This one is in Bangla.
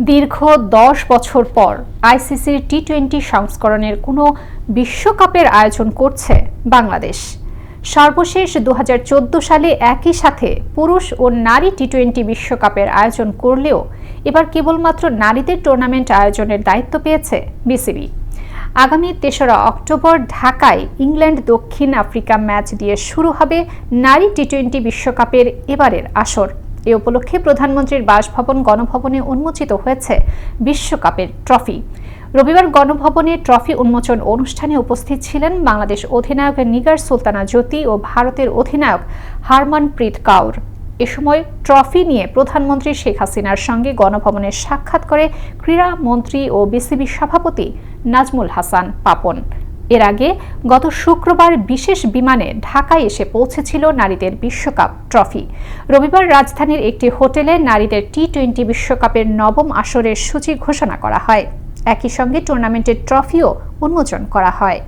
দীর্ঘ দশ বছর পর আইসিসির টি টোয়েন্টি সংস্করণের কোনো বিশ্বকাপের আয়োজন করছে বাংলাদেশ। সর্বশেষ দু হাজার চোদ্দ সালে একই সাথে পুরুষ ও নারী টি টোয়েন্টি বিশ্বকাপের আয়োজন করলেও এবার কেবলমাত্র নারীদের টুর্নামেন্ট আয়োজনের দায়িত্ব পেয়েছে বিসিবি। আগামী তেসরা অক্টোবর ঢাকায় ইংল্যান্ড দক্ষিণ আফ্রিকা ম্যাচ দিয়ে শুরু হবে নারী টি টোয়েন্টি বিশ্বকাপের এবারের আসর। এ উপলক্ষে প্রধানমন্ত্রীর বাসভবন গণভবনে উন্মোচিত হয়েছে বিশ্বকাপের ট্রফি। রবিবার গণভবনে ট্রফি উন্মোচন অনুষ্ঠানে উপস্থিত ছিলেন বাংলাদেশ অধিনায়ক নিগার সুলতানা জ্যোতি ও ভারতের অধিনায়ক হারমানপ্রীত কাউর। এ সময় ট্রফি নিয়ে প্রধানমন্ত্রী শেখ হাসিনার সঙ্গে গণভবনে সাক্ষাৎ করে ক্রীড়া মন্ত্রী ও বিসিবি সভাপতি নাজমুল হাসান পাপন। এর আগে গত শুক্রবার বিশেষ বিমানে ঢাকায় এসে পৌঁছেছিল নারীদের বিশ্বকাপ ট্রফি। রবিবার রাজধানীর একটি হোটেলে নারীদের টি টোয়েন্টি বিশ্বকাপের নবম আসরের সূচি ঘোষণা করা হয়। একই সঙ্গে টুর্নামেন্টের ট্রফিও উন্মোচন করা হয়।